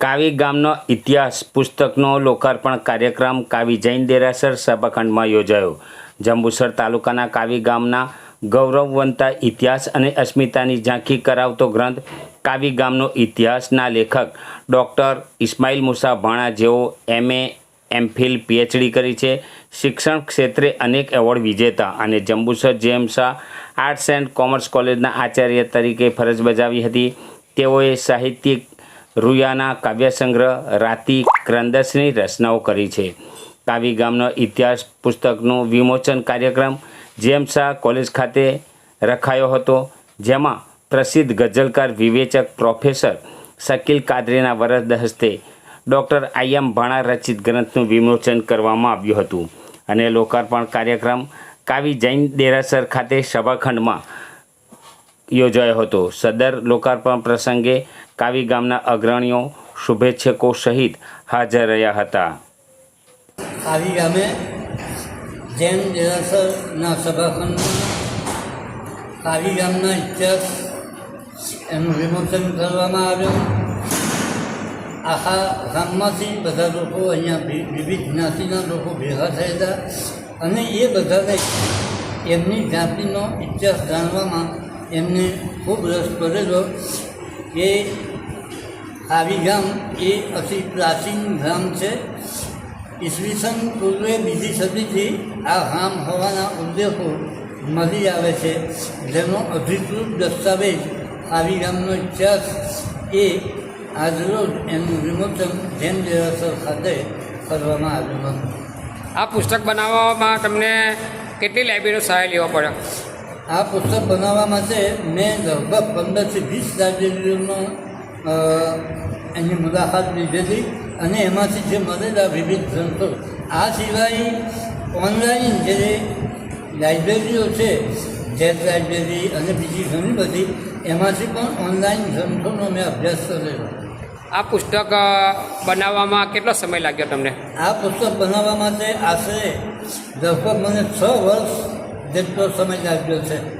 કાવી ગામનો ઇતિહાસ પુસ્તકનો લોકાર્પણ કાર્યક્રમ કાવી જૈન દેરાસર સભાખંડમાં યોજાયો. જંબુસર તાલુકાના કાવી ગામના ગૌરવવંતા ઇતિહાસ અને અસ્મિતાની ઝાંખી કરાવતો ગ્રંથ કાવી ગામનો ઇતિહાસના લેખક ડૉક્ટર ઇસ્માઇલ મુસા ભાણા જેઓ એમએ, એમફિલ, પીએચડી કરી છે. શિક્ષણ ક્ષેત્રે અનેક એવોર્ડ વિજેતા અને જંબુસર જેમ આર્ટ્સ એન્ડ કોમર્સ કોલેજના આચાર્ય તરીકે ફરજ બજાવી હતી. તેઓએ સાહિત્યિક રૂયાના કાવ્યસંગ્રહ રાતી ક્રંદસની રચનાઓ કરી છે. કાવી ગામનો ઇતિહાસ પુસ્તકનું વિમોચન કાર્યક્રમ જેમ કોલેજ ખાતે રખાયો હતો, જેમાં પ્રસિદ્ધ ગઝલકાર, વિવેચક, પ્રોફેસર શકીલ કાદરીના વરદ હસ્તે ડૉક્ટર આઈ ભાણા રચિત ગ્રંથનું વિમોચન કરવામાં આવ્યું હતું. અને લોકાર્પણ કાર્યક્રમ કાવી જૈન દેરાસર ખાતે સભાખંડમાં યોજાયો હતો. સદર લોકાર્પણ પ્રસંગે કાવી ગામના અગ્રણીઓ શુભેચ્છકો સહિત હાજર રહ્યા હતા. કાવી ગામે જૈન દેરાસરના સભાખંડમાં કાવી ગામના ઇતિહાસ એનું વિમોચન કરવામાં આવ્યું. આખા ગામમાંથી બધા લોકો અહીંયા વિવિધ જ્ઞાતિના લોકો ભેગા થયા હતા અને એ બધાને એમની જ્ઞાતિનો ઇતિહાસ જાણવામાં એમને ખૂબ રસ પડેલો કે ગામ એ અતિ પ્રાચીન ગામ છે. ઈસવીસન પૂર્વે બીજી સદીથી આ ગામ હોવાના ઉલ્લેખો મળી આવે છે. જેનો અધિકૃત દસ્તાવેજ ગામનો ઇતિહાસ એ આજરોજ એનું વિમોચન જેમ દેરાસર ખાતે કરવામાં આવ્યું હતું. આ પુસ્તક બનાવવામાં તમને કેટલી લાઇબ્રેરીનો સહાય લેવા પડ્યો? આ પુસ્તક બનાવવા માટે મેં લગભગ પંદરથી વીસ લાઇબ્રેરીઓનો એની મુલાકાત લીધેલી અને એમાંથી જે મળેલા વિવિધ ગ્રંથો. આ સિવાય ઓનલાઈન જે લાઇબ્રેરીઓ છે જેટ લાઇબ્રેરી અને બીજી ઘણી બધી એમાંથી પણ ઓનલાઈન ગ્રંથોનો મેં અભ્યાસ કરેલો. આ પુસ્તક બનાવવામાં કેટલો સમય લાગ્યો તમને? આ પુસ્તક બનાવવા માટે આશરે લગભગ મને છ વર્ષ જેટલો સમય લાગ્યો છે